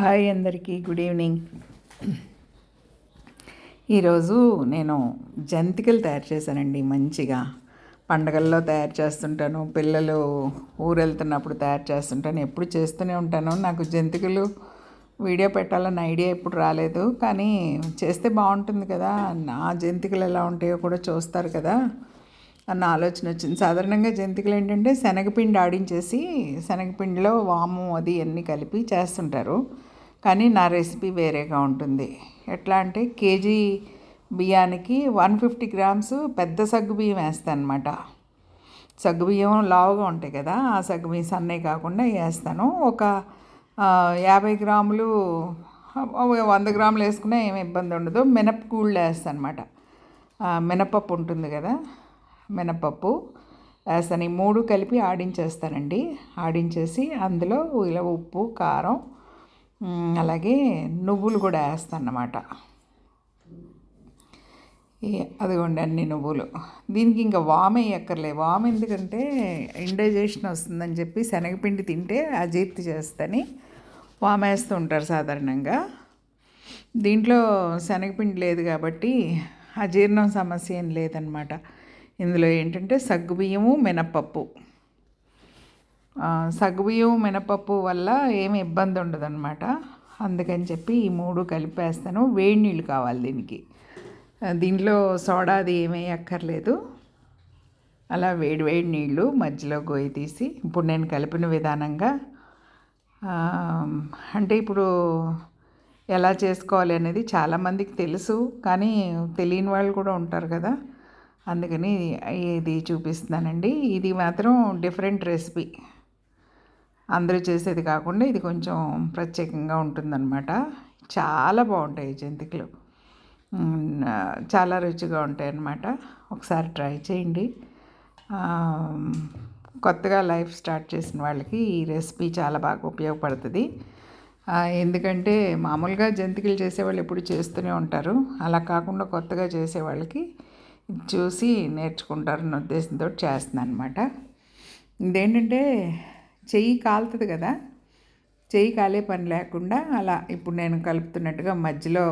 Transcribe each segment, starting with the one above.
Hi అందరికీ good evening. ఈరోజు నేను జంతికలు తయారు చేశానండి మంచిగా. పండగల్లో తయారు చేస్తుంటాను పిల్లలు ఊరు వెళ్తున్నప్పుడు తయారు చేస్తుంటాను ఎప్పుడు చేస్తూనే ఉంటాను. నాకు జంతికలు వీడియో పెట్టాలన్న ఐడియా ఎప్పుడు రాలేదు కానీ చేస్తే బాగుంటుంది కదా. నా జంతికలు ఎలా ఉంటాయో కూడా చూస్తారు కదా అన్న ఆలోచన వచ్చింది. సాధారణంగా జంతికలు ఏంటంటే శనగపిండి ఆడించేసి శనగపిండిలో వాము అది అన్నీ కలిపి చేస్తుంటారు. కానీ నా రెసిపీ వేరేగా ఉంటుంది. ఎట్లా అంటే కేజీ బియ్యానికి వన్ ఫిఫ్టీ గ్రామ్స్ పెద్ద సగ్గు బియ్యం వేస్తాను అనమాట సగ్గు బియ్యం లావుగా ఉంటాయి కదా ఆ సగ్గు బియ్యం సన్నే కాకుండా వేస్తాను. ఒక యాభై గ్రాములు వంద గ్రాములు వేసుకున్నా ఏమి ఇబ్బంది ఉండదు. మినపకూళ్ళు వేస్తాను అనమాట మినపప్పు ఉంటుంది కదా మినపప్పు వేస్తాను. ఈ మూడు కలిపి ఆడించేస్తానండి. ఆడించేసి అందులో ఇలా ఉప్పు కారం అలాగే నువ్వులు కూడా వేస్తాను అన్నమాట అదిగోండి అన్ని నువ్వులు. దీనికి ఇంకా వామ్ వేయక్కర్లే వామ్ ఎందుకంటే ఇండైజేషన్ వస్తుందని చెప్పి శనగపిండి తింటే అజీర్తి చేస్తని వామ్ వేస్తూ ఉంటారు సాధారణంగా. దీంట్లో శనగపిండి లేదు కాబట్టి అజీర్ణం సమస్య ఏం లేదనమాట ఇందులో ఏంటంటే సగ్గుబియ్యము మినప్పప్పు. సగ్గుబియ్యం మినపప్పు వల్ల ఏమి ఇబ్బంది ఉండదన్నమాట. అందుకని చెప్పి ఈ మూడు కలిపేస్తాను. వేడి నీళ్ళు కావాలి దీనికి. దీంట్లో సోడా అది ఏమీ అక్కర్లేదు. అలా వేడి వేడి నీళ్ళు మధ్యలో గోయి తీసి ఇప్పుడు నేను కలిపిన విధానంగా అంటే ఇప్పుడు ఎలా చేసుకోవాలి అనేది చాలామందికి తెలుసు కానీ తెలియని వాళ్ళు కూడా ఉంటారు కదా. అందుకని ఇది చూపిస్తున్నానండి. ఇది మాత్రం డిఫరెంట్ రెసిపీ. అందరూ చేసేది కాకుండా ఇది కొంచెం ప్రత్యేకంగా ఉంటుందన్నమాట. చాలా బాగుంటాయి జంతికలు. చాలా రుచిగా ఉంటాయి అన్నమాట ఒకసారి ట్రై చేయండి. కొత్తగా లైఫ్ స్టార్ట్ చేసిన వాళ్ళకి ఈ రెసిపీ చాలా బాగా ఉపయోగపడుతుంది. ఎందుకంటే మామూలుగా జంతికలు చేసేవాళ్ళు ఎప్పుడు చేస్తూనే ఉంటారు. అలా కాకుండా కొత్తగా చేసే వాళ్ళకి చూసి నేర్చుకుంటారన్న ఉద్దేశంతో చేస్తున్నాను అనమాట ఇదేంటంటే చెయ్యి కాలుతుంది కదా చెయ్యి కాలే పని లేకుండా అలా ఇప్పుడు నేను కలుపుతున్నట్టుగా మధ్యలో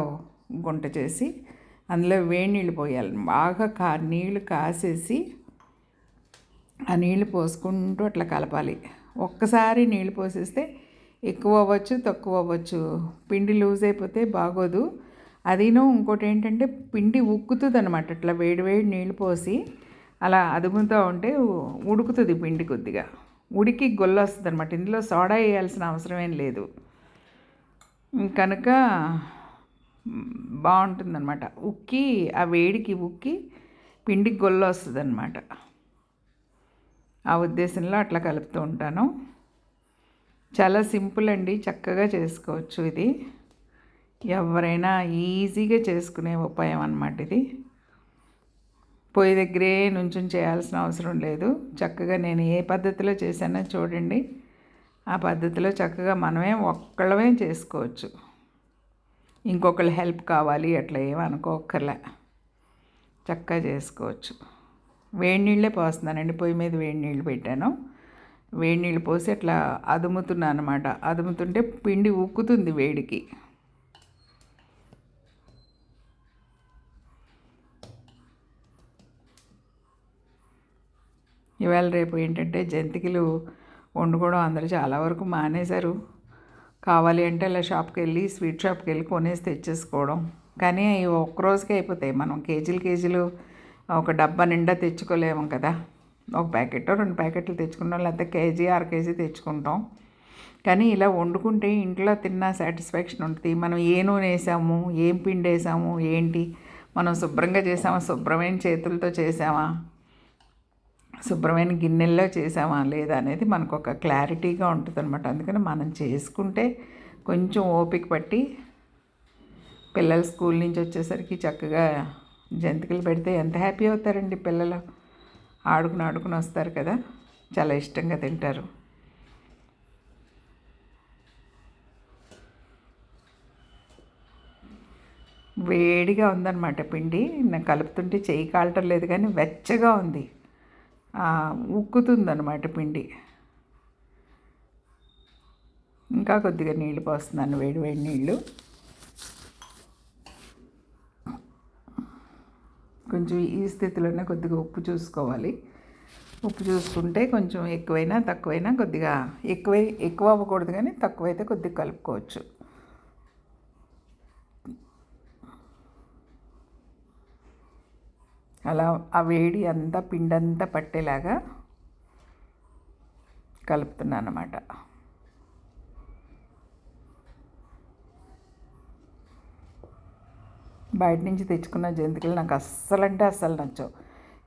గుంట చేసి అందులో వేడి నీళ్ళు పోయాలి. బాగా కా నీళ్ళు కాసేసి ఆ నీళ్ళు పోసుకుంటూ అట్లా కలపాలి. ఒక్కసారి నీళ్ళు పోసేస్తే ఎక్కువ అవ్వచ్చు తక్కువ అవ్వచ్చు. పిండి లూజ్ అయిపోతే బాగోదు. అదినో ఇంకోటి ఏంటంటే పిండి ఉక్కుతుంది అనమాట అట్లా వేడి వేడి నీళ్ళు పోసి అలా అదుముతూ ఉంటే ఉడుకుతుంది పిండి కొద్దిగా. ఉడికి గొల్ల వస్తుంది అనమాట ఇందులో సోడా వేయాల్సిన అవసరం ఏం లేదు. కనుక బాగుంటుందన్నమాట ఉక్కి ఆ వేడికి ఉక్కి పిండికి గొల్ల వస్తుంది అనమాట ఆ ఉద్దేశంలో అట్లా కలుపుతూ ఉంటాను. చాలా సింపుల్ అండి చక్కగా చేసుకోవచ్చు ఇది. ఎవరైనా ఈజీగా చేసుకునే ఉపాయం అన్నమాట ఇది. పొయ్యి దగ్గరే నుంచుని చేయాల్సిన అవసరం లేదు. చక్కగా నేను ఏ పద్ధతిలో చేశానో చూడండి. ఆ పద్ధతిలో చక్కగా మనమే ఒక్కళ్ళమే చేసుకోవచ్చు. ఇంకొకళ్ళ హెల్ప్ కావాలి అట్లా ఏమనుకోక్కర్లే చక్కగా చేసుకోవచ్చు. వేడి నీళ్ళే పోస్తున్నానండి. పొయ్యి మీద వేడి నీళ్ళు పెట్టాను. వేడి నీళ్ళు పోసి అట్లా అదుముతున్నాను అనమాట అదుముతుంటే పిండి ఉక్కుతుంది వేడికి. ఇవాళ రేపు ఏంటంటే జంతికలు వండుకోవడం అందరూ చాలా వరకు మానేశారు. కావాలి అంటే అలా షాప్కి వెళ్ళి స్వీట్ షాప్కి వెళ్ళి కొనేసి తెచ్చేసుకోవడం. కానీ ఒక్కరోజుకే అయిపోతాయి. మనం కేజీలు కేజీలు ఒక డబ్బా నిండా తెచ్చుకోలేము కదా. ఒక ప్యాకెట్ రెండు ప్యాకెట్లు తెచ్చుకుంటాం లేకపోతే కేజీ అర కేజీ తెచ్చుకుంటాం. కానీ ఇలా వండుకుంటే ఇంట్లో తిన్న సాటిస్ఫాక్షన్ ఉంటుంది. మనం ఏ నూనె వేసాము ఏం పిండి వేసాము ఏంటి మనం శుభ్రంగా చేసామా శుభ్రమైన చేతులతో చేసామా శుభ్రమైన గిన్నెల్లో చేసామా లేదా అనేది మనకు ఒక క్లారిటీగా ఉంటుంది అనమాట అందుకని మనం చేసుకుంటే కొంచెం ఓపిక పట్టి పిల్లలు స్కూల్ నుంచి వచ్చేసరికి చక్కగా జంతికలు పెడితే ఎంత హ్యాపీ అవుతారండి పిల్లలు. ఆడుకుని ఆడుకుని వస్తారు కదా. చాలా ఇష్టంగా తింటారు. వేడిగా ఉందన్నమాట పిండి. నేను కలుపుతుంటే చేయి కాలటం లేదు కానీ వెచ్చగా ఉంది. ఉక్కుతుందన్నమాట పిండి. ఇంకా కొద్దిగా నీళ్ళు పోస్తున్నాను వేడి వేడి నీళ్ళు. కొంచెం ఈ స్థితిలోనే కొద్దిగా ఉప్పు చూసుకోవాలి. ఉప్పు చూసుకుంటే కొంచెం ఎక్కువైనా తక్కువైనా కొద్దిగా ఎక్కువ ఎక్కువ అవ్వకూడదు కానీ తక్కువైతే కొద్దిగా కలుపుకోవచ్చు. అలా ఆ వేడి అంతా పిండంతా పట్టేలాగా కలుపుతున్నాను అన్నమాట. బయట నుంచి తెచ్చుకున్న జంతికలు నాకు అస్సలు అంటే అస్సలు నచ్చవు.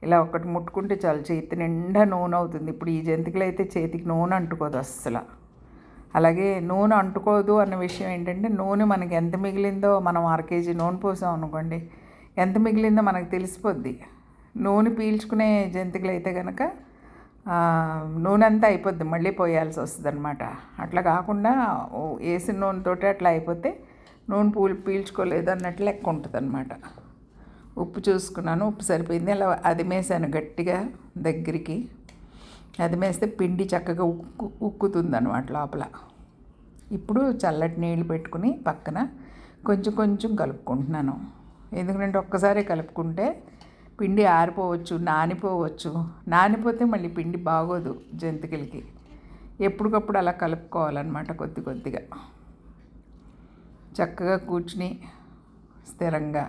ఇలా ఒకటి ముట్టుకుంటే చాలు చేతి నిండా నూనె అవుతుంది. ఇప్పుడు ఈ జంతికలు అయితే చేతికి నూనె అంటుకోదు అస్సలు. అలాగే నూనె అంటుకోదు అన్న విషయం ఏంటంటే నూనె మనకి ఎంత మిగిలిందో మనం అర కేజీ నూనె పోసాం అనుకోండి ఎంత మిగిలిందో మనకు తెలిసిపోద్ది. నూనె పీల్చుకునే జంతికలు అయితే కనుక నూనె అంతా అయిపోద్ది మళ్ళీ పోయాల్సి వస్తుంది అనమాట అట్లా కాకుండా వేసిన నూనెతోటి అట్లా అయిపోతే నూనె పూలు పీల్చుకోలేదు అన్నట్లు లెక్క ఉంటుంది అనమాట ఉప్పు చూసుకున్నాను ఉప్పు సరిపోయింది. అలా అదిమేసాను గట్టిగా దగ్గరికి. అదిమేస్తే పిండి చక్కగా ఉక్కు ఉక్కుతుంది అనమాట లోపల. ఇప్పుడు చల్లటి నీళ్ళు పెట్టుకుని పక్కన కొంచెం కొంచెం కలుపుకుంటున్నాను. ఎందుకంటే ఒక్కసారి కలుపుకుంటే పిండి ఆరిపోవచ్చు నానిపోవచ్చు. నానిపోతే మళ్ళీ పిండి బాగోదు జంతికలకి. ఎప్పటికప్పుడు అలా కలుపుకోవాలన్నమాట కొద్ది కొద్దిగా. చక్కగా కూర్చుని స్థిరంగా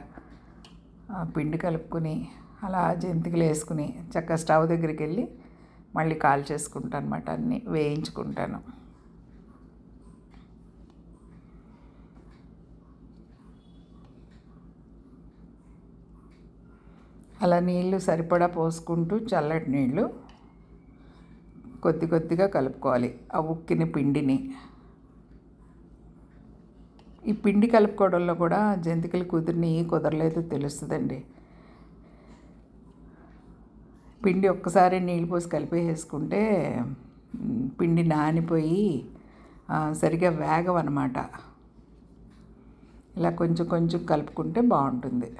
పిండి కలుపుకొని అలా జంతికలు వేసుకుని చక్కగా స్టవ్ దగ్గరికి వెళ్ళి మళ్ళీ కాల్ చేసుకుంటాను అనమాట అన్నీ వేయించుకుంటాను. అలా నీళ్ళు సరిపడా పోసుకుంటూ చల్లటి నీళ్ళు కొద్ది కొద్దిగా కలుపుకోవాలి ఆ ఉక్కిన పిండిని. ఈ పిండి కలుపుకోవడంలో కూడా జంతికలు కుదిరిని కుదరలేదు తెలుస్తుందండి. పిండి ఒక్కసారి నీళ్ళు పోసి కలిపేసుకుంటే పిండి నానిపోయి సరిగా వేగవన్నమాట ఇలా కొంచెం కొంచెం కలుపుకుంటే బాగుంటుంది.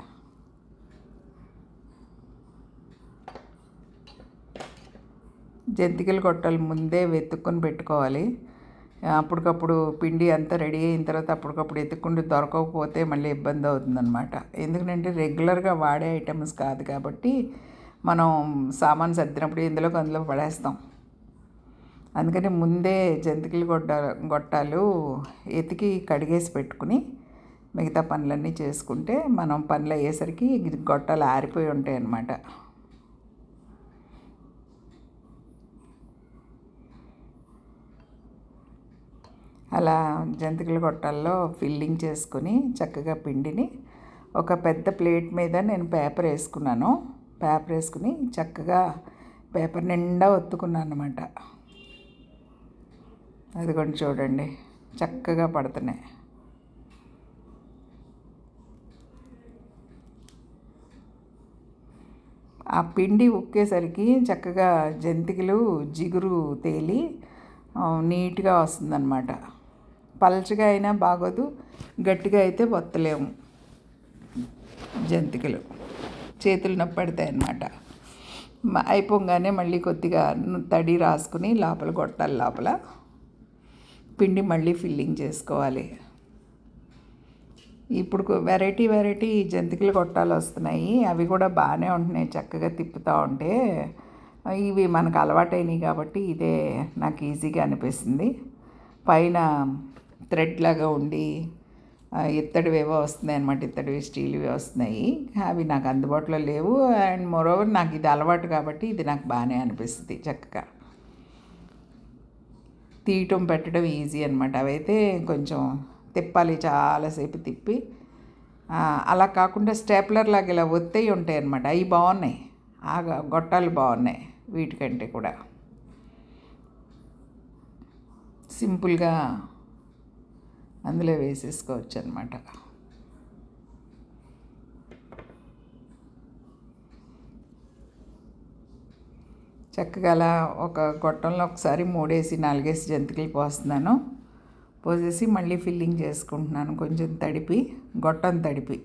జంతికలు కొట్టాలి ముందే వెతుక్కొని పెట్టుకోవాలి. అప్పటికప్పుడు పిండి అంతా రెడీ అయిన తర్వాత అప్పటికప్పుడు ఎత్తుకుంటూ దొరకకపోతే మళ్ళీ ఇబ్బంది అవుతుందన్నమాట. ఎందుకంటే రెగ్యులర్గా వాడే ఐటమ్స్ కాదు కాబట్టి మనం సామాన్ సర్దినప్పుడు ఇందులోకి అందులో పడేస్తాం. అందుకని ముందే జంతికలు గొడ్డ గొట్టాలు ఎతికి కడిగేసి పెట్టుకుని మిగతా పనులన్నీ చేసుకుంటే మనం పనులు అయ్యేసరికి గొట్టాలు ఆరిపోయి ఉంటాయి అన్నమాట అలా జంతికల గొట్టాల్లో ఫిల్లింగ్ చేసుకుని చక్కగా పిండిని ఒక పెద్ద ప్లేట్ మీద నేను పేపర్ వేసుకున్నాను. పేపర్ వేసుకుని చక్కగా పేపర్ నిండా ఒత్తుకున్నాను అనమాట అది కొంచెం చూడండి చక్కగా పడుతున్నాయి. ఆ పిండి ఉక్కేసరికి చక్కగా జంతికలు జిగురు తేలి నీట్గా వస్తుందన్నమాట. పలచగా అయినా బాగోదు గట్టిగా అయితే వత్తలేము. జంతికలు. చేతులు నొప్పడతాయి అన్నమాట. అయిపోగానే మళ్ళీ కొద్దిగా తడి రాసుకుని లోపల కొట్టాలి లోపల. పిండి మళ్ళీ ఫిల్లింగ్ చేసుకోవాలి. ఇప్పుడు వెరైటీ వెరైటీ జంతికలు కొట్టాలు వస్తున్నాయి. అవి కూడా బాగానే ఉంటున్నాయి చక్కగా తిప్పుతూ ఉంటే. ఇవి మనకు అలవాటైనవి కాబట్టి ఇదే నాకు ఈజీగా అనిపిస్తుంది. పైన థ్రెడ్ లాగా ఉండి ఇత్తడివేవో వస్తున్నాయి అనమాట ఇత్తడివి స్టీల్వి వస్తున్నాయి. అవి నాకు అందుబాటులో లేవు. అండ్ మోరోవర్ నాకు ఇది అలవాటు కాబట్టి ఇది నాకు బాగానే అనిపిస్తుంది చక్కగా. తీయటం పెట్టడం ఈజీ అనమాట అవైతే కొంచెం తిప్పాలి చాలాసేపు తిప్పి. అలా కాకుండా స్టేప్లర్ లాగా ఇలా ఒత్తయి ఉంటాయి అనమాట అవి బాగున్నాయి. ఆ గొట్టాలు బాగున్నాయి వీటికంటే కూడా. సింపుల్గా అందులో వేసేసుకోవచ్చు అనమాట చక్కగా అలా ఒక గొట్టంలో ఒకసారి మూడేసి నాలుగేసి జంతికలు పోస్తున్నాను. పోసేసి మళ్ళీ ఫిల్లింగ్ చేసుకుంటున్నాను. కొంచెం తడిపి గొట్టం తడిపి.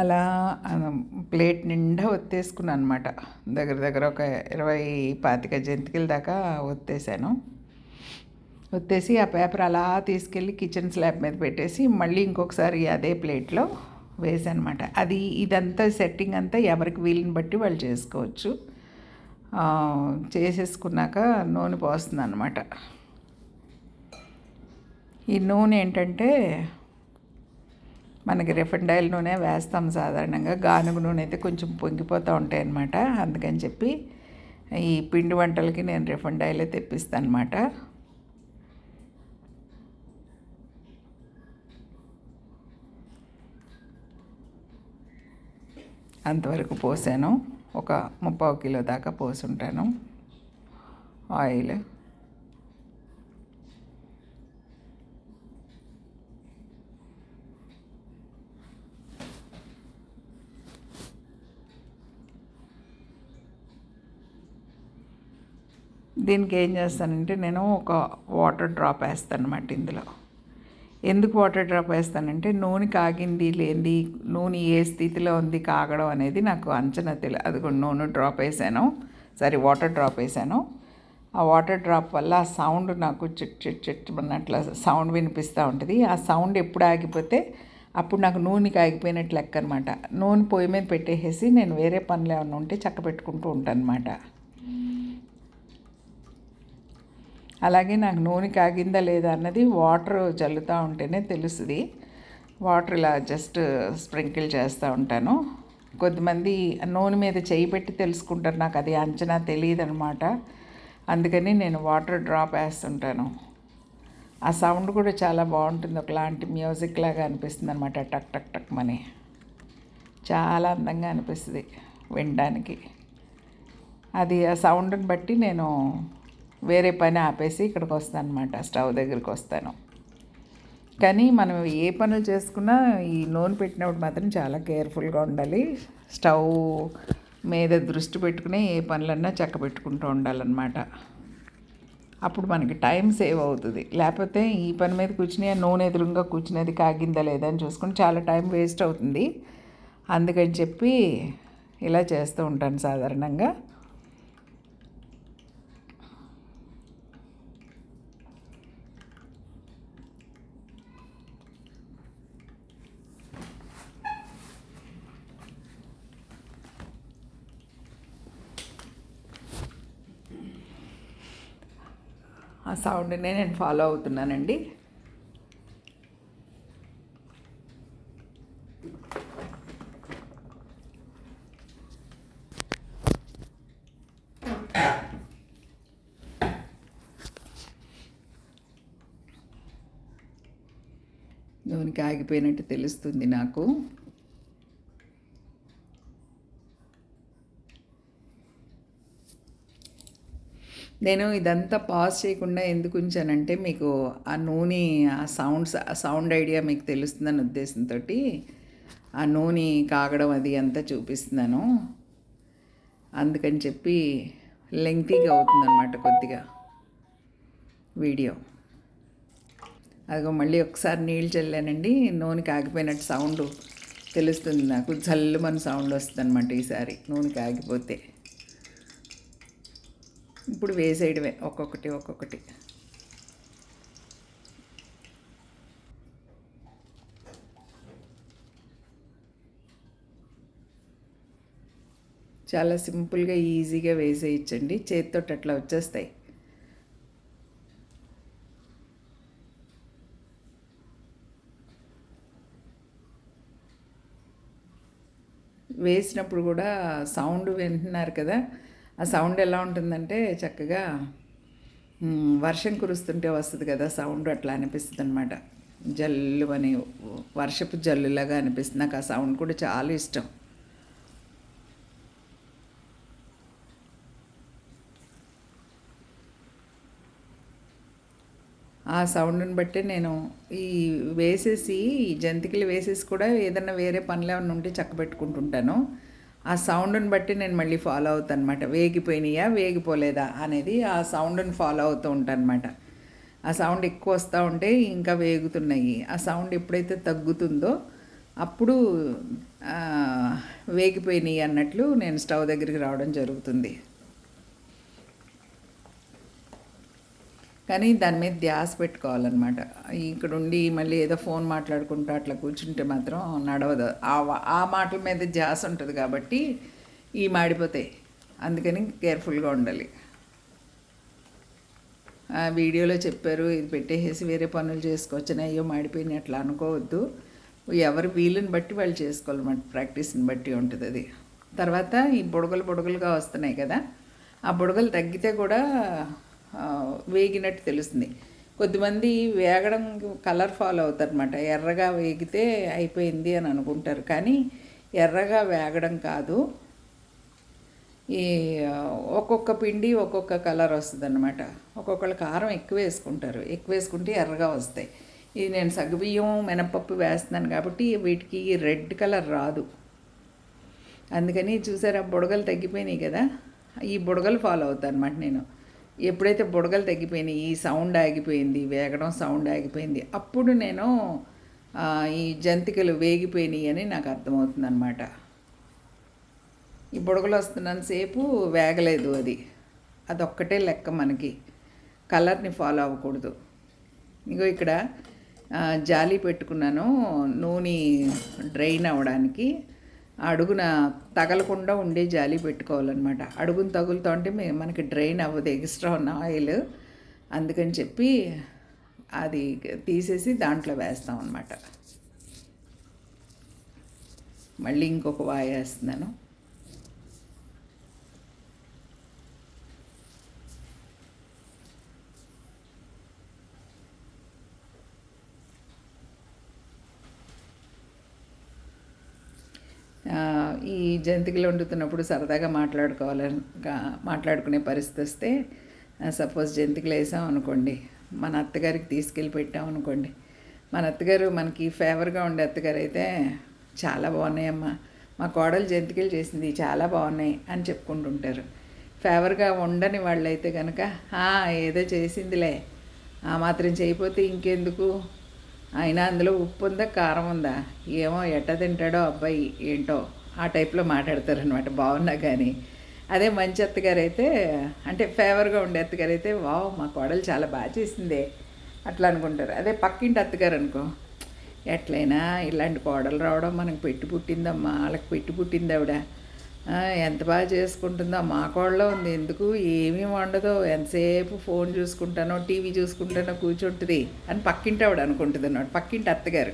అలా ప్లేట్ నిండా ఒత్తేసుకున్నాను అనమాట దగ్గర దగ్గర ఒక ఇరవై పాతిక జంతికల దాకా ఒత్తేసాను. ఒత్తేసి ఆ పేపర్ అలా తీసుకెళ్ళి కిచెన్ స్లాబ్ మీద పెట్టేసి మళ్ళీ ఇంకొకసారి అదే ప్లేట్లో వేసానమాట అది ఇదంతా సెట్టింగ్ అంతా ఎవరికి వీలుని బట్టి వాళ్ళు చేసుకోవచ్చు. చేసేసుకున్నాక నూనె పోస్తుంది అనమాట ఈ నూనె ఏంటంటే మనకి రిఫండ్ ఆయిల్ నూనె వేస్తాం సాధారణంగా. గానుగ నూనె అయితే కొంచెం పొంగిపోతూ ఉంటాయి అన్నమాట. అందుకని చెప్పి ఈ పిండి వంటలకి నేను రిఫండ్ ఆయిలే తెప్పిస్తాను అనమాట అంతవరకు పోసాను. ఒక ముప్పావు కిలో దాకా పోసుంటాను. ఆయిల్. దీనికి ఏం చేస్తానంటే నేను ఒక వాటర్ డ్రాప్ వేస్తాను అనమాట ఇందులో. ఎందుకు వాటర్ డ్రాప్ వేస్తానంటే నూనె కాగింది లేనిది నూనె ఏ స్థితిలో ఉంది కాగడం అనేది నాకు అంచనా తెలియదు అది కూడా నూనె డ్రాప్ వేసాను. సారీ వాటర్ డ్రాప్ వేసాను. ఆ వాటర్ డ్రాప్ వల్ల ఆ సౌండ్ నాకు చిట్ చిట్ చిట్ అన్నట్ల సౌండ్ వినిపిస్తూ ఉంటుంది. ఆ సౌండ్ ఎప్పుడు ఆగిపోతే అప్పుడు నాకు నూనె కాగిపోయినట్లు లెక్క అనమాట నూనె పొయ్యి మీద పెట్టేసి నేను వేరే పనులు ఏమైనా ఉంటే చక్క పెట్టుకుంటూ ఉంటాను అనమాట అలాగే నాకు నూనె కాగిందా లేదా అన్నది వాటర్ చల్లుతూ ఉంటేనే తెలుస్తుంది. వాటర్ ఇలా జస్ట్ స్ప్రింకిల్ చేస్తూ ఉంటాను. కొద్దిమంది నూనె మీద చేయి పెట్టి తెలుసుకుంటారు. నాకు అది అంచనా తెలియదు అనమాట అందుకని నేను వాటర్ డ్రాప్ వేస్తుంటాను. ఆ సౌండ్ కూడా చాలా బాగుంటుంది. ఒకలాంటి మ్యూజిక్ లాగా అనిపిస్తుంది అనమాట టక్ టక్ టక్ మని. చాలా అందంగా అనిపిస్తుంది వినడానికి. అది ఆ సౌండ్ని బట్టి నేను వేరే పని ఆపేసి ఇక్కడికి వస్తాను అనమాట స్టవ్ దగ్గరికి వస్తాను. కానీ మనం ఏ పనులు చేసుకున్నా ఈ నూనె పెట్టినప్పుడు మాత్రం చాలా కేర్ఫుల్గా ఉండాలి. స్టవ్ మీద దృష్టి పెట్టుకుని ఏ పనులన్నా చక్క పెట్టుకుంటూ ఉండాలన్నమాట. అప్పుడు మనకి టైం సేవ్ అవుతుంది. లేకపోతే ఈ పని మీద కూర్చుని నూనె ఎదురుగా కూర్చునేది కాగిందా లేదా అని చూసుకుని చాలా టైం వేస్ట్ అవుతుంది. అందుకని చెప్పి ఇలా చేస్తూ ఉంటాను సాధారణంగా ఆ సౌండ్నే నేను ఫాలో అవుతున్నానండి. నూనెకి ఆగిపోయినట్టు తెలుస్తుంది నాకు. నేను ఇదంతా పాజ్ చేయకుండా ఎందుకు ఉంచానంటే మీకు ఆ నూనె ఆ సౌండ్స్ ఆ సౌండ్ ఐడియా మీకు తెలుస్తుందని ఉద్దేశంతో ఆ నూనె కాగడం అది అంతా చూపిస్తున్నాను. అందుకని చెప్పి లెంగ్తీగా అవుతుందన్నమాట కొద్దిగా వీడియో. అదిగో మళ్ళీ ఒకసారి నీళ్ళు చల్లానండి నూనె కాగిపోయినట్టు సౌండ్ తెలుస్తుంది నాకు జల్లుమని సౌండ్ వస్తుంది అనమాట ఈసారి నూనె కాగిపోతే. ఇప్పుడు వేసేయడమే ఒక్కొక్కటి ఒక్కొక్కటి. చాలా సింపుల్గా ఈజీగా వేసేయచ్చండి. చేతితో అట్లా వచ్చేస్తాయి. వేసినప్పుడు కూడా సౌండ్ వింటున్నారు కదా? ఆ సౌండ్ ఎలా ఉంటుందంటే చక్కగా వర్షం కురుస్తుంటే వస్తుంది కదా సౌండ్ అట్లా అనిపిస్తుంది అనమాట జల్లు అని వర్షపు జల్లులాగా అనిపిస్తుంది. నాకు ఆ సౌండ్ కూడా చాలా ఇష్టం. ఆ సౌండ్ని బట్టి నేను ఈ వేసేసి ఈ జంతికలు వేసేసి కూడా ఏదన్నా వేరే పనులు ఏమైనా ఉంటే చక్కబెట్టుకుంటుంటాను. ఆ సౌండ్ని బట్టి నేను మళ్ళీ ఫాలో అవుతాను అనమాట వేగిపోయినాయా వేగిపోలేదా అనేది ఆ సౌండ్ని ఫాలో అవుతూ ఉంటాను అనమాట ఆ సౌండ్ ఎక్కువ వస్తూ ఉంటే ఇంకా వేగుతున్నాయి. ఆ సౌండ్ ఎప్పుడైతే తగ్గుతుందో అప్పుడు వేగిపోయినాయి అన్నట్లు నేను స్టవ్ దగ్గరికి రావడం జరుగుతుంది. కానీ దాని మీద ధ్యాస పెట్టుకోవాలన్నమాట. ఇక్కడ ఉండి మళ్ళీ ఏదో ఫోన్ మాట్లాడుకుంటూ అట్లా కూర్చుంటే మాత్రం నడవదు. ఆ ఆ మాటల మీద ధ్యాస ఉంటుంది కాబట్టి ఈ మాడిపోతాయి అందుకని కేర్ఫుల్గా ఉండాలి. ఆ వీడియోలో చెప్పారు ఇది పెట్టేసి వేరే పనులు చేసుకోవచ్చని. అయ్యో మాడిపోయినాయి అట్లా అనుకోవద్దు. ఎవరి వీలుని బట్టి వాళ్ళు చేసుకోవాలన్నమాట. ప్రాక్టీస్ని బట్టి ఉంటుంది అది. తర్వాత ఈ బుడగలు బుడగలుగా వస్తున్నాయి కదా. ఆ బుడగలు తగ్గితే కూడా వేగినట్టు తెలుస్తుంది. కొద్దిమంది వేగడం కలర్ ఫాలో అవుతారనమాట ఎర్రగా వేగితే అయిపోయింది అని అనుకుంటారు. కానీ ఎర్రగా వేగడం కాదు. ఈ ఒక్కొక్క పిండి ఒక్కొక్క కలర్ వస్తుంది అనమాట ఒక్కొక్కళ్ళు కారం ఎక్కువ వేసుకుంటారు. ఎక్కువ వేసుకుంటే ఎర్రగా వస్తాయి. ఇది నేను సగ్గుబియ్యం మినపప్పు వేస్తున్నాను కాబట్టి వీటికి రెడ్ కలర్ రాదు. అందుకని చూసారా బుడగలు తగ్గిపోయినాయి కదా. ఈ బుడగలు ఫాలో అవుతాను అనమాట నేను. ఎప్పుడైతే బుడగలు తగ్గిపోయినాయి ఈ సౌండ్ ఆగిపోయింది వేగడం సౌండ్ ఆగిపోయింది అప్పుడు నేను ఈ జంతికలు వేగిపోయినాయి అని నాకు అర్థమవుతుంది అనమాట ఈ బుడగలు వస్తున్నంతసేపు వేగలేదు అది. అదొక్కటే లెక్క మనకి. కలర్ని ఫాలో అవ్వకూడదు. ఇగో ఇక్కడ జాలి పెట్టుకున్నాను నూనె డ్రైన్ అవ్వడానికి. అడుగున తగలకుండా ఉండే జాలి పెట్టుకోవాలన్నమాట. అడుగును తగులుతూ ఉంటే మనకి డ్రైన్ అవ్వదు ఎక్స్ట్రా ఉన్న ఆయిల్. అందుకని చెప్పి అది తీసేసి దాంట్లో వేస్తాం అన్నమాట మళ్ళీ ఇంకొక వాయి వేస్తున్నాను. ఈ జంతికలు వండుతున్నప్పుడు సరదాగా మాట్లాడుకోవాలని మాట్లాడుకునే పరిస్థితి వస్తే సపోజ్ జంతికలు వేసాం అనుకోండి మన అత్తగారికి తీసుకెళ్ళి పెట్టాం అనుకోండి. మన అత్తగారు మనకి ఫేవర్గా ఉండే అత్తగారు అయితే చాలా బాగున్నాయమ్మా మా కోడలు జంతికలు చేసింది చాలా బాగున్నాయి అని చెప్పుకుంటుంటారు. ఫేవర్గా ఉండని వాళ్ళైతే కనుక ఏదో చేసిందిలే ఆ మాత్రం చేయకపోతే ఇంకెందుకు? అయినా అందులో ఉప్పు ఉందా కారం ఉందా? ఏమో ఎట్ట తింటాడో అబ్బాయి ఏంటో ఆ టైప్లో మాట్లాడతారు అనమాట బాగున్నా కానీ అదే మంచి అత్తగారు అయితే అంటే ఫేవర్గా ఉండే అత్తగారు అయితే వావ్ మా కోడలు చాలా బాగా చేసిందే. అట్లా అనుకుంటారు. అదే పక్కింటి అత్తగారు అనుకో ఎట్లయినా ఇలాంటి కోడలు రావడం మనకు పెట్టి పుట్టిందమ్మా వాళ్ళకి పెట్టి పుట్టింది ఆవిడ. ఎంత బాగా చేసుకుంటుందో మా కోళ్ళలో ఉంది. ఎందుకు? ఏమీ వండదో. ఎంతసేపు ఫోన్ చూసుకుంటానో టీవీ చూసుకుంటానో కూర్చుంటుంది అని పక్కింటి ఆవిడ అనుకుంటుంది అన్నమాట. పక్కింటి అత్తగారు.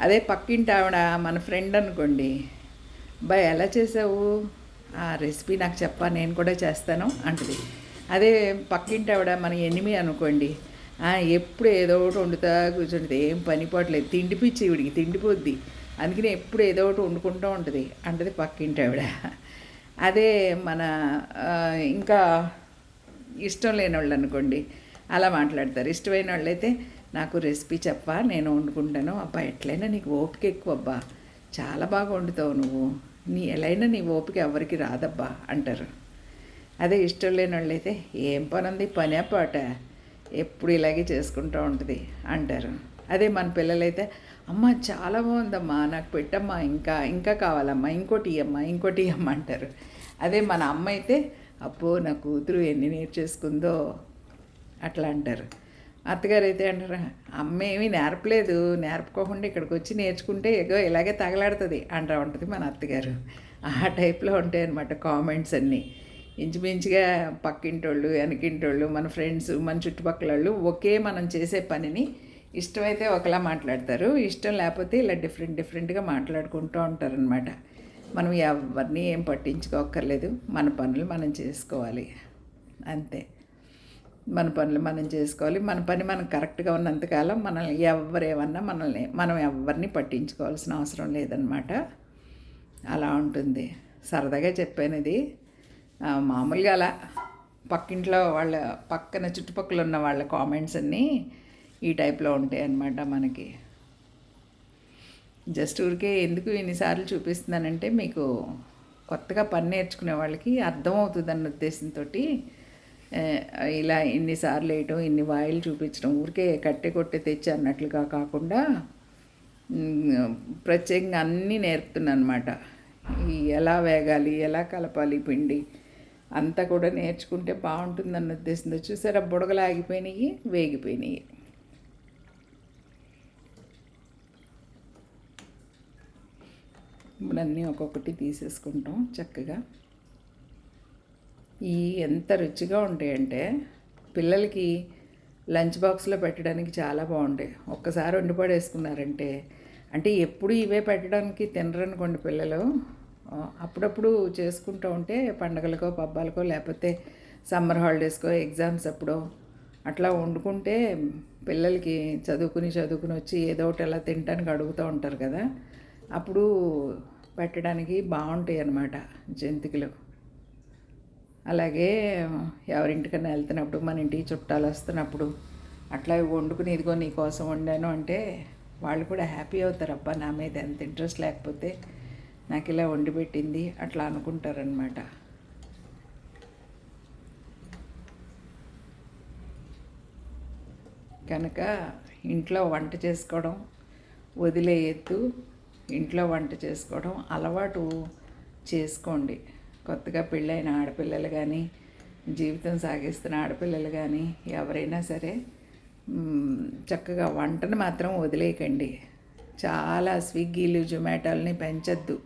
అదే పక్కింటి ఆవిడ మన ఫ్రెండ్ అనుకోండి. బాయ్ ఎలా చేసావు? ఆ రెసిపీ నాకు చెప్పా నేను కూడా చేస్తాను అంటది. అదే పక్కింటి ఆవిడ మన ఎనిమి అనుకోండి. ఎప్పుడు ఏదో ఒకటి వండుతా కూర్చుంటుంది. ఏం పని పోవట్లేదు తిండి ఇవిడికి తిండిపోద్ది. అందుకని ఎప్పుడు ఏదో ఒకటి వండుకుంటూ ఉంటుంది. అంటది పక్కింటి ఆవిడ. అదే మన ఇంకా ఇష్టం లేని వాళ్ళు అనుకోండి అలా మాట్లాడతారు. ఇష్టమైన వాళ్ళైతే నాకు రెసిపీ చెప్పా నేను వండుకుంటాను. అబ్బా ఎట్లయినా నీకు ఓపిక ఎక్కువ అబ్బా చాలా బాగా వండుతావు నువ్వు. నీ ఎలైనా నీ ఓపిక ఎవరికి రాదబ్బా అంటారు. అదే ఇష్టం లేని వాళ్ళైతే ఏం పని ఉంది పనే పాట. ఎప్పుడు ఇలాగే చేసుకుంటూ ఉంటుంది అంటారు. అదే మన పిల్లలైతే అమ్మ చాలా బాగుందమ్మా. నాకు పెట్టమ్మా ఇంకా ఇంకా కావాలమ్మా. ఇంకోటి ఇయ్యమ్మా ఇంకోటి ఇయ్యమ్మా అంటారు. అదే మన అమ్మ అయితే అప్పో నా కూతురు ఎన్ని నేర్చేసుకుందో అట్లా అంటారు. అత్తగారు అయితే అంటారు అమ్మ ఏమీ నేర్పలేదు. నేర్పుకోకుండా ఇక్కడికి వచ్చి నేర్చుకుంటే ఎగో ఇలాగే తగలాడుతుంది అంటా ఉంటుంది మన అత్తగారు. ఆ టైప్లో ఉంటాయి అన్నమాట కామెంట్స్ అన్నీ. ఇంచుమించుగా పక్కింటోళ్ళు వెనకింటోళ్ళు మన ఫ్రెండ్స్ మన చుట్టుపక్కల వాళ్ళు ఒకే మనం చేసే పనిని ఇష్టమైతే ఒకలా మాట్లాడతారు ఇష్టం లేకపోతే ఇలా డిఫరెంట్ డిఫరెంట్గా మాట్లాడుకుంటూ ఉంటారనమాట మనం ఎవరిని ఏం పట్టించుకోక్కర్లేదు మన పనులు మనం చేసుకోవాలి. అంతే. మన పనులు మనం చేసుకోవాలి మన పని మనం కరెక్ట్గా ఉన్నంతకాలం మనల్ని ఎవరేమన్నా మనల్ని మనం ఎవరిని పట్టించుకోవాల్సిన అవసరం లేదనమాట అలా ఉంటుంది. సరదాగా చెప్పాను ఇది మామూలుగా అలా పక్కింట్లో వాళ్ళ పక్కన చుట్టుపక్కల ఉన్న వాళ్ళ కామెంట్స్ అన్నీ ఈ టైప్లో ఉంటాయి అన్నమాట మనకి. జస్ట్ ఊరికే ఎందుకు ఇన్నిసార్లు చూపిస్తున్నానంటే మీకు కొత్తగా పని నేర్చుకునే వాళ్ళకి అర్థమవుతుంది అన్న ఉద్దేశంతో ఇలా ఇన్నిసార్లు వేయటం ఇన్ని వాయిల్ చూపించడం ఊరికే కట్టె కొట్టే తెచ్చి అన్నట్లుగా కాకుండా ప్రత్యేకంగా అన్నీ నేర్పుతున్నాను అనమాట ఈ ఎలా వేగాలి ఎలా కలపాలి పిండి అంతా కూడా నేర్చుకుంటే బాగుంటుందన్న ఉద్దేశంతో చూసారా బుడగలు ఆగిపోయినాయి వేగిపోయినాయి. ఇప్పుడు అన్నీ ఒక్కొక్కటి తీసేసుకుంటాం చక్కగా. ఈ ఎంత రుచిగా ఉంటాయంటే పిల్లలకి లంచ్ బాక్స్లో పెట్టడానికి చాలా బాగుంటాయి. ఒక్కసారి వండి పడేసుకున్నారంటే అంటే ఎప్పుడు ఇవే పెట్టడానికి తినరనుకోండి పిల్లలు. అప్పుడప్పుడు చేసుకుంటూ ఉంటే పండగలకో పబ్బాలకో లేకపోతే సమ్మర్ హాలిడేస్కో ఎగ్జామ్స్ అప్పుడో అట్లా వండుకుంటే పిల్లలకి చదువుకుని చదువుకుని వచ్చి ఏదో ఒకటి అలా తినడానికి అడుగుతూ ఉంటారు కదా. అప్పుడు పెట్టడానికి బాగుంటాయి అన్నమాట జంతికలు. అలాగే ఎవరింటికన్నా వెళ్తున్నప్పుడు మన ఇంటికి చుట్టాలు వస్తున్నప్పుడు అట్లా వండుకుని ఇదిగో నీ కోసం వండాను అంటే వాళ్ళు కూడా హ్యాపీ అవుతారు. అబ్బా నా మీద ఎంత ఇంట్రెస్ట్ లేకపోతే నాకు ఇలా వండి పెట్టింది అట్లా అనుకుంటారనమాట కనుక ఇంట్లో వంట చేసుకోవడం వదిలేయద్దు. ఇంట్లో వంట చేసుకోవడం అలవాటు చేసుకోండి. కొత్తగా పెళ్ళైన ఆడపిల్లలు కానీ జీవితం సాగిస్తున్న ఆడపిల్లలు కానీ ఎవరైనా సరే చక్కగా వంటను మాత్రం వదిలేయకండి. చాలా స్విగ్గీలు జొమాటోలని పెంచద్దు.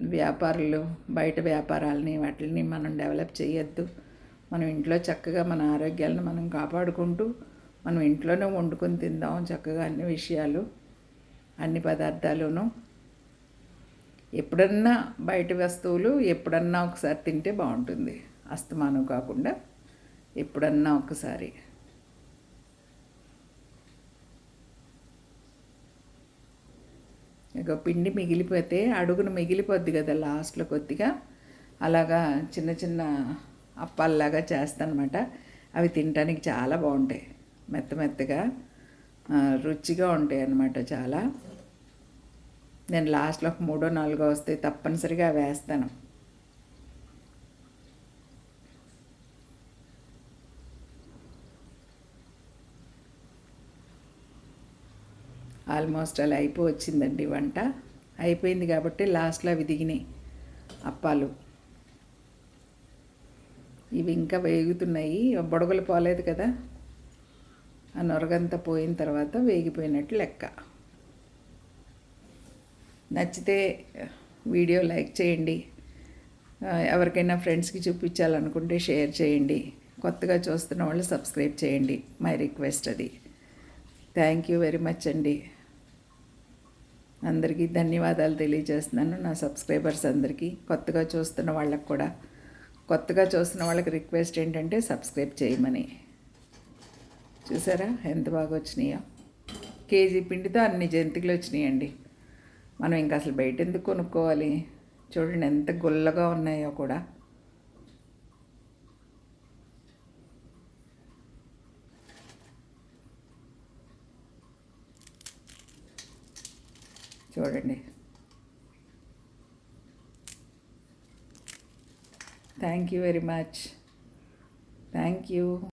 వ్యాపారులు బయట వ్యాపారాలని వాటిని మనం డెవలప్ చేయొద్దు మనం ఇంట్లో చక్కగా మన ఆరోగ్యాలను మనం కాపాడుకుంటూ మనం ఇంట్లోనే వండుకొని తిందాం చక్కగా అన్ని విషయాలు. అన్ని పదార్థాలును. ఎప్పుడన్నా బయట వస్తువులు ఎప్పుడన్నా ఒకసారి తింటే బాగుంటుంది. అస్తమానం కాకుండా ఎప్పుడన్నా ఒకసారి. ఇక పిండి మిగిలిపోతే అడుగున మిగిలిపోద్ది కదా లాస్ట్లో కొద్దిగా. అలాగా చిన్న చిన్న అప్పాల్లాగా చేస్తానమాట. అవి తినడానికి చాలా బాగుంటాయి. మెత్త మెత్తగా రుచిగా ఉంటాయి అన్నమాట చాలా. నేను లాస్ట్లో ఒక మూడో నాలుగో వస్తే తప్పనిసరిగా వేస్తాను. ఆల్మోస్ట్ అలా అయిపో వచ్చిందండి వంట. అయిపోయింది కాబట్టి లాస్ట్లో అవి దిగినాయి అప్పాలు. ఇవి ఇంకా వేగుతున్నాయి. బుడగలు పోలేదు కదా. ఆ నొరగంతా పోయిన తర్వాత వేగిపోయినట్టు లెక్క. నచ్చితే వీడియో లైక్ చేయండి. ఎవరికైనా ఫ్రెండ్స్కి చూపించాలనుకుంటే షేర్ చేయండి. కొత్తగా చూస్తున్న వాళ్ళు సబ్స్క్రైబ్ చేయండి. మై రిక్వెస్ట్ అది. థ్యాంక్ యూ వెరీ మచ్ అండి. అందరికీ ధన్యవాదాలు తెలియజేస్తున్నాను నా సబ్స్క్రైబర్స్ అందరికీ. కొత్తగా చూస్తున్న వాళ్ళకి కూడా. కొత్తగా చూస్తున్న వాళ్ళకి రిక్వెస్ట్ ఏంటంటే సబ్స్క్రైబ్ చేయమని. చూసారా? ఎంత బాగా వచ్చినాయో. కేజీ పిండితో అన్ని జంతికలు వచ్చినాయండి. మనం ఇంకా అసలు బయట ఎందుకు కొనుక్కోవాలి? చూడండి ఎంత గుల్లగా ఉన్నాయో కూడా. చూడండి. Thank you very much thank you